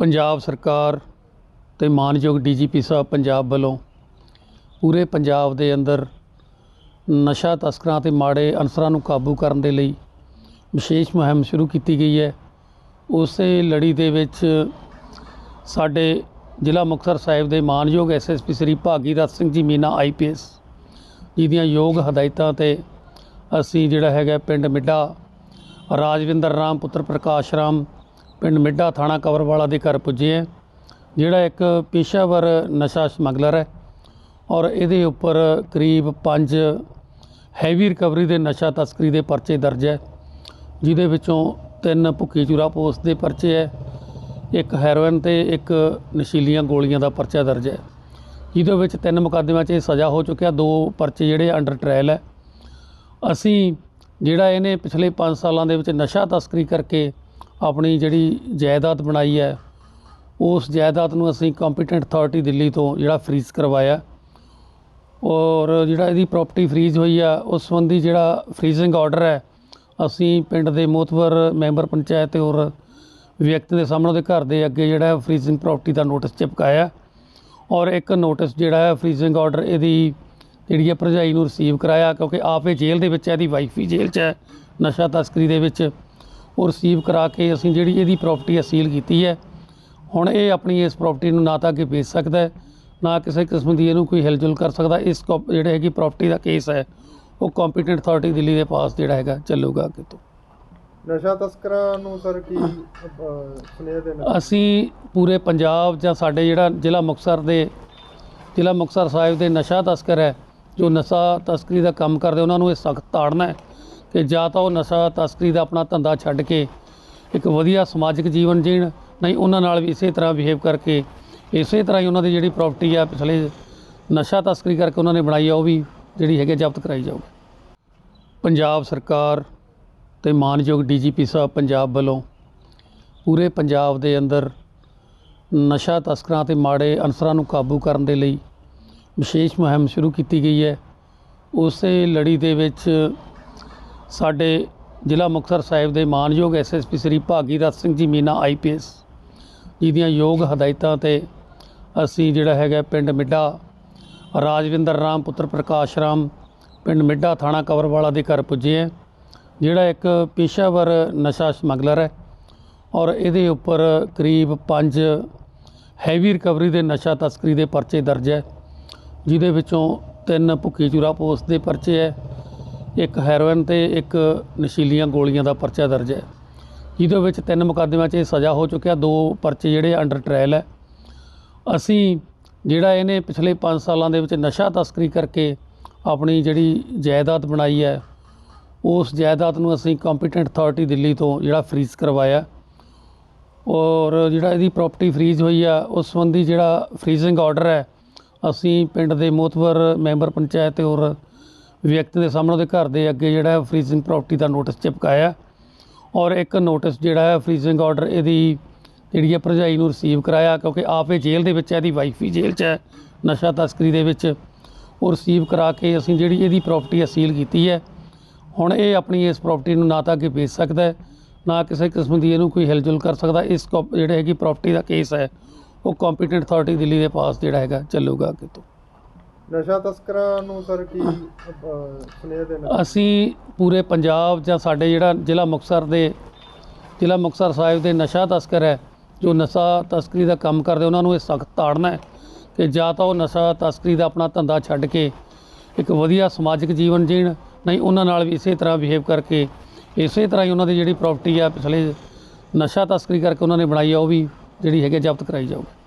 ਪੰਜਾਬ ਸਰਕਾਰ ਤੇ ਮਾਨਯੋਗ ਡੀਜੀਪੀ ਸਾਹਿਬ ਪੰਜਾਬ ਵੱਲੋਂ ਪੂਰੇ ਪੰਜਾਬ ਦੇ ਅੰਦਰ ਨਸ਼ਾ ਤਸਕਰਾਂ ਤੇ ਮਾੜੇ ਅਨਸਰਾਂ ਨੂੰ ਕਾਬੂ ਕਰਨ ਦੇ ਲਈ ਵਿਸ਼ੇਸ਼ ਮੁਹਿੰਮ ਸ਼ੁਰੂ ਕੀਤੀ ਗਈ ਹੈ। ਉਸੇ ਲੜੀ ਦੇ ਵਿੱਚ ਸਾਡੇ ਜ਼ਿਲ੍ਹਾ ਮੁਕਤਸਰ ਸਾਹਿਬ ਦੇ ਮਾਨਯੋਗ ਐਸਐਸਪੀ ਸ੍ਰੀ ਭਾਗੀਰਥ ਸਿੰਘ ਜੀ ਮੀਨਾ ਆਈਪੀਐਸ ਦੀਆਂ ਯੋਗ ਹਦਾਇਤਾਂ ਤੇ ਅਸੀਂ ਜਿਹੜਾ ਹੈਗਾ ਪਿੰਡ ਮਿੱਡਾ ਰਾਜਵਿੰਦਰ ਰਾਮ ਪੁੱਤਰ ਪ੍ਰਕਾਸ਼ ਰਾਮ ਪਿੰਡ ਮਿੱਡਾ ਥਾਣਾ ਕਵਰਵਾਲਾ ਦੇ ਘਰ ਪੁੱਜੇ ਹੈ, ਜਿਹੜਾ ਇੱਕ ਪੇਸ਼ਾਵਰ ਨਸ਼ਾ ਸਮਗਲਰ ਹੈ ਔਰ ਇਹਦੇ ਉੱਪਰ ਕਰੀਬ 5 ਹੈਵੀ ਰਿਕਵਰੀ ਦੇ ਨਸ਼ਾ ਤਸਕਰੀ ਦੇ ਪਰਚੇ ਦਰਜ ਹੈ, ਜਿਹਦੇ ਵਿੱਚੋਂ ਤਿੰਨ ਭੁੱਕੀ ਚੂਰਾ ਪੋਸਟ ਦੇ ਪਰਚੇ ਹੈ, ਇੱਕ ਹੈਰੋਇਨ ਤੇ ਇੱਕ ਨਸ਼ੀਲੀਆਂ ਗੋਲੀਆਂ ਦਾ ਪਰਚਾ ਦਰਜ ਹੈ। ਜਿਹਦੇ ਵਿੱਚ ਤਿੰਨ ਮੁਕੱਦਮਿਆਂ 'ਚ ਇਹ ਸਜ਼ਾ ਹੋ ਚੁੱਕਿਆ, ਦੋ ਪਰਚੇ ਜਿਹੜੇ ਅੰਡਰ ਟ੍ਰਾਇਲ ਹੈ। ਅਸੀਂ ਜਿਹੜਾ ਇਹਨੇ ਪਿਛਲੇ 5 ਸਾਲਾਂ ਦੇ ਵਿੱਚ ਨਸ਼ਾ ਤਸਕਰੀ ਕਰਕੇ ਆਪਣੀ ਜਿਹੜੀ ਜਾਇਦਾਦ ਬਣਾਈ ਹੈ, ਉਸ ਜਾਇਦਾਦ ਨੂੰ ਅਸੀਂ ਕੰਪੀਟੈਂਟ ਅਥਾਰਟੀ ਦਿੱਲੀ ਤੋਂ ਜਿਹੜਾ ਫਰੀਜ਼ ਕਰਵਾਇਆ। ਔਰ ਜਿਹੜਾ ਇਹਦੀ ਪ੍ਰਾਪਰਟੀ ਫਰੀਜ਼ ਹੋਈ ਆ, ਉਸ ਸੰਬੰਧੀ ਜਿਹੜਾ ਫਰੀਜ਼ਿੰਗ ਆਰਡਰ ਹੈ, ਅਸੀਂ ਪਿੰਡ ਦੇ ਮੋਤਵਰ ਮੈਂਬਰ ਪੰਚਾਇਤ ਤੇ ਔਰ ਵਿਅਕਤੀ ਦੇ ਸਾਹਮਣੇ ਉਹਦੇ ਘਰ ਦੇ ਅੱਗੇ ਜਿਹੜਾ ਫਰੀਜ਼ਿੰਗ ਪ੍ਰਾਪਰਟੀ ਦਾ ਨੋਟਿਸ ਚਿਪਕਾਇਆ। ਔਰ ਇੱਕ ਨੋਟਿਸ ਜਿਹੜਾ ਹੈ ਫਰੀਜ਼ਿੰਗ ਆਰਡਰ ਇਹਦੀ ਜਿਹੜੀ ਹੈ ਭਰਜਾਈ ਨੂੰ ਰਿਸੀਵ ਕਰਾਇਆ, ਕਿਉਂਕਿ ਆਪ ਇਹ ਜੇਲ੍ਹ ਦੇ ਵਿੱਚ ਹੈ, ਇਹਦੀ ਵਾਈਫ ਵੀ ਜੇਲ੍ਹ 'ਚ ਹੈ, ਨਸ਼ਾ ਤਸਕਰੀ ਦੇ ਵਿੱਚ। ਉਹ ਰਿਸੀਵ ਕਰਾ ਕੇ ਅਸੀਂ ਜਿਹੜੀ ਇਹਦੀ ਪ੍ਰਾਪਰਟੀ ਅਸੀਲ ਕੀਤੀ ਹੈ ਹੁਣ ਇਹ ਆਪਣੀ ਇਸ ਪ੍ਰਾਪਰਟੀ ਨੂੰ ਨਾ ਤਾਂ ਅੱਗੇ ਵੇਚ ਸਕਦਾ ਹੈ ਨਾ ਕਿਸੇ ਕਿਸਮ ਦੀ ਇਹਨੂੰ ਕੋਈ ਹਿਲਜੁਲ ਕਰ ਸਕਦਾ। ਇਸ ਜਿਹੜੇ ਹੈਗੀ ਪ੍ਰਾਪਰਟੀ ਦਾ ਕੇਸ ਹੈ ਉਹ ਕੰਪੀਟੈਂਟ ਅਥਾਰਟੀ ਦਿੱਲੀ ਦੇ ਪਾਸ ਜਿਹੜਾ ਹੈਗਾ ਚੱਲੂਗਾ ਅੱਗੇ ਤੋਂ। ਨਸ਼ਾ ਤਸਕਰਾਂ ਨੂੰ ਸਰ ਕੀ ਸੁਨੇਹਾ ਦੇਣਾ? ਅਸੀਂ ਪੂਰੇ ਪੰਜਾਬ ਜਾਂ ਸਾਡੇ ਜਿਹੜਾ ਜ਼ਿਲ੍ਹਾ ਮੁਕਤਸਰ ਦੇ ਜ਼ਿਲ੍ਹਾ ਮੁਕਤਸਰ ਸਾਹਿਬ ਦੇ ਨਸ਼ਾ ਤਸਕਰ ਹੈ ਜੋ ਨਸ਼ਾ ਤਸਕਰੀ ਦਾ ਕੰਮ ਕਰਦੇ ਉਹਨਾਂ ਨੂੰ ਇਹ ਸਖਤ ਤਾੜਨਾ ਹੈ। ਕਿ ਜਾਂ ਤਾਂ ਉਹ ਨਸ਼ਾ ਤਸਕਰੀ ਦਾ ਆਪਣਾ ਧੰਦਾ ਛੱਡ ਕੇ ਇੱਕ ਵਧੀਆ ਸਮਾਜਿਕ ਜੀਵਨ ਜੀਣ, ਨਹੀਂ, ਉਹਨਾਂ ਨਾਲ ਵੀ ਇਸੇ ਤਰ੍ਹਾਂ ਬਿਹੇਵ ਕਰਕੇ, ਇਸੇ ਤਰ੍ਹਾਂ ਹੀ ਉਹਨਾਂ ਦੀ ਜਿਹੜੀ ਪ੍ਰਾਪਰਟੀ ਆ, ਪਿਛਲੇ ਨਸ਼ਾ ਤਸਕਰੀ ਕਰਕੇ ਉਹਨਾਂ ਨੇ ਬਣਾਈ ਆ, ਉਹ ਵੀ ਜਿਹੜੀ ਹੈਗੀ ਜ਼ਬਤ ਕਰਾਈ ਜਾਊਗੀ। ਪੰਜਾਬ ਸਰਕਾਰ ਤੇ ਮਾਨਯੋਗ ਡੀਜੀਪੀ ਸਾਹਿਬ ਪੰਜਾਬ ਵੱਲੋਂ ਪੂਰੇ ਪੰਜਾਬ ਦੇ ਅੰਦਰ ਨਸ਼ਾ ਤਸਕਰਾਂ ਤੇ ਮਾੜੇ ਅਨਸਰਾਂ ਨੂੰ ਕਾਬੂ ਕਰਨ ਦੇ ਲਈ ਵਿਸ਼ੇਸ਼ ਮੁਹਿੰਮ ਸ਼ੁਰੂ ਕੀਤੀ ਗਈ ਹੈ। ਉਸੇ ਲੜੀ ਦੇ ਵਿੱਚ ਸਾਡੇ ਜ਼ਿਲ੍ਹਾ ਮੁਕਤਸਰ ਸਾਹਿਬ ਦੇ ਮਾਨਯੋਗ ਐਸਐਸਪੀ ਸ੍ਰੀ ਭਾਗੀਰਥ ਸਿੰਘ ਜੀ ਮੀਨਾ ਆਈਪੀਐਸ ਜਿਹਦੀਆਂ ਯੋਗ ਹਦਾਇਤਾਂ ਤੇ ਅਸੀਂ ਜਿਹੜਾ ਹੈਗਾ ਪਿੰਡ ਮਿੱਡਾ ਰਾਜਵਿੰਦਰ ਰਾਮ, ਪੁੱਤਰ ਪ੍ਰਕਾਸ਼ ਰਾਮ ਪਿੰਡ ਮਿੱਡਾ ਥਾਣਾ ਕਵਰਵਾਲਾ ਦੇ ਘਰ ਪੁੱਜੇ ਹੈ, ਜਿਹੜਾ ਇੱਕ ਪੇਸ਼ਾਵਰ ਨਸ਼ਾ ਸਮਗਲਰ ਹੈ ਔਰ ਇਹਦੇ ਉੱਪਰ ਕਰੀਬ 5 ਹੈਵੀ ਰਿਕਵਰੀ ਦੇ ਨਸ਼ਾ ਤਸਕਰੀ ਦੇ ਪਰਚੇ ਦਰਜ ਹੈ, ਜਿਹਦੇ ਵਿੱਚੋਂ ਤਿੰਨ ਭੁੱਕੀ ਚੂਰਾ ਪੋਸਟ ਦੇ ਪਰਚੇ ਹੈ। ਇੱਕ ਹੈਰੋਇਨ ਤੇ ਇੱਕ ਨਸ਼ੀਲੀਆਂ ਗੋਲੀਆਂ ਦਾ ਪਰਚਾ ਦਰਜ ਹੈ। ਜਿਹਦੇ ਵਿੱਚ ਤਿੰਨ ਮੁਕੱਦਮਿਆਂ 'ਚ ਇਹ ਸਜ਼ਾ ਹੋ ਚੁੱਕਿਆ। ਦੋ ਪਰਚੇ ਜਿਹੜੇ ਅੰਡਰ ਟ੍ਰਾਇਲ ਹੈ। ਅਸੀਂ ਜਿਹੜਾ ਇਹਨੇ ਪਿਛਲੇ 5 ਸਾਲਾਂ ਦੇ ਵਿੱਚ ਨਸ਼ਾ ਤਸਕਰੀ ਕਰਕੇ ਆਪਣੀ ਜਿਹੜੀ ਜਾਇਦਾਦ ਬਣਾਈ ਹੈ, ਉਸ ਜਾਇਦਾਦ ਨੂੰ ਅਸੀਂ ਕੰਪੀਟੈਂਟ ਅਥਾਰਟੀ ਦਿੱਲੀ ਤੋਂ ਜਿਹੜਾ ਫਰੀਜ਼ ਕਰਵਾਇਆ। ਔਰ ਜਿਹੜਾ ਇਹਦੀ ਪ੍ਰਾਪਰਟੀ ਫਰੀਜ਼ ਹੋਈ ਆ, ਉਸ ਸੰਬੰਧੀ ਜਿਹੜਾ ਫਰੀਜ਼ਿੰਗ ਆਰਡਰ ਹੈ, ਅਸੀਂ ਪਿੰਡ ਦੇ ਮੋਤਵਰ ਮੈਂਬਰ ਪੰਚਾਇਤ ਔਰ ਵਿਅਕਤੀ ਦੇ ਸਾਹਮਣੇ ਉਹਦੇ ਘਰ ਦੇ ਅੱਗੇ ਜਿਹੜਾ ਫਰੀਜ਼ਿੰਗ ਪ੍ਰਾਪਰਟੀ ਦਾ ਨੋਟਿਸ ਚਿਪਕਾਇਆ। ਔਰ ਇੱਕ ਨੋਟਿਸ ਜਿਹੜਾ ਹੈ ਫਰੀਜ਼ਿੰਗ ਆਰਡਰ ਇਹਦੀ ਜਿਹੜੀ ਹੈ ਭਰਜਾਈ ਨੂੰ ਰਿਸੀਵ ਕਰਾਇਆ ਕਿਉਂਕਿ ਆਪ ਇਹ ਜੇਲ੍ਹ ਦੇ ਵਿੱਚ ਹੈ, ਇਹਦੀ ਵਾਈਫ ਵੀ ਜੇਲ੍ਹ 'ਚ ਹੈ, ਨਸ਼ਾ ਤਸਕਰੀ ਦੇ ਵਿੱਚ। ਉਹ ਰਿਸੀਵ ਕਰਾ ਕੇ ਅਸੀਂ ਜਿਹੜੀ ਇਹਦੀ ਪ੍ਰਾਪਰਟੀ ਅਸੀਲ ਕੀਤੀ ਹੈ। ਹੁਣ ਇਹ ਆਪਣੀ ਇਸ ਪ੍ਰਾਪਰਟੀ ਨੂੰ ਨਾ ਤਾਂ ਅੱਗੇ ਵੇਚ ਸਕਦਾ ਹੈ, ਨਾ ਕਿਸੇ ਕਿਸਮ ਦੀ ਇਹਨੂੰ ਕੋਈ ਹਿਲਜੁਲ ਕਰ ਸਕਦਾ। ਇਸ ਕੋ- ਜਿਹੜੇ ਹੈਗੀ ਪ੍ਰਾਪਰਟੀ ਦਾ ਕੇਸ ਹੈ, ਉਹ ਕੰਪੀਟੈਂਟ ਅਥਾਰਟੀ ਦਿੱਲੀ ਦੇ ਪਾਸ ਜਿਹੜਾ ਹੈਗਾ ਚੱਲੂਗਾ ਅੱਗੇ ਤੋਂ। ਨਸ਼ਾ ਤਸਕਰਾਂ ਨੂੰ ਸਰ ਕੀ ਅਹ, ਦੇਣਾ ਅਸੀਂ ਪੂਰੇ ਪੰਜਾਬ ਜਾਂ ਸਾਡੇ ਜਿਹੜਾ ਜ਼ਿਲ੍ਹਾ ਮੁਕਤਸਰ ਦੇ ਜ਼ਿਲ੍ਹਾ ਮੁਕਤਸਰ ਸਾਹਿਬ ਦੇ ਨਸ਼ਾ ਤਸਕਰ ਹੈ ਜੋ ਨਸ਼ਾ ਤਸਕਰੀ ਦਾ ਕੰਮ ਕਰਦੇ ਉਹਨਾਂ ਨੂੰ ਇਹ ਸਖਤ ਤਾੜਨਾ ਹੈ ਕਿ ਜਾਂ ਤਾਂ ਉਹ ਨਸ਼ਾ ਤਸਕਰੀ ਦਾ ਆਪਣਾ ਧੰਦਾ ਛੱਡ ਕੇ ਇੱਕ ਵਧੀਆ ਸਮਾਜਿਕ ਜੀਵਨ ਜੀਣ ਨਹੀਂ ਉਹਨਾਂ ਨਾਲ ਵੀ ਇਸੇ ਤਰ੍ਹਾਂ ਬਿਹੇਵ ਕਰਕੇ ਇਸੇ ਤਰ੍ਹਾਂ ਹੀ ਉਹਨਾਂ ਦੀ ਜਿਹੜੀ ਪ੍ਰਾਪਰਟੀ ਆ ਪਿਛਲੇ ਨਸ਼ਾ ਤਸਕਰੀ ਕਰਕੇ ਉਹਨਾਂ ਨੇ ਬਣਾਈ ਆ ਉਹ ਵੀ ਜਿਹੜੀ ਹੈਗੀ ਜ਼ਬਤ ਕਰਾਈ ਜਾਊਗੀ।